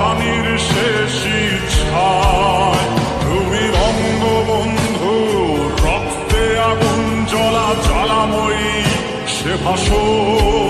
স্বামীর শেষ ইচ্ছায়। আগুন জ্বলা সে ভাষণ।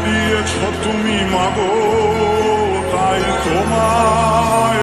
ভালোবাসি জন্ম দিয়েছ তুমি মাগো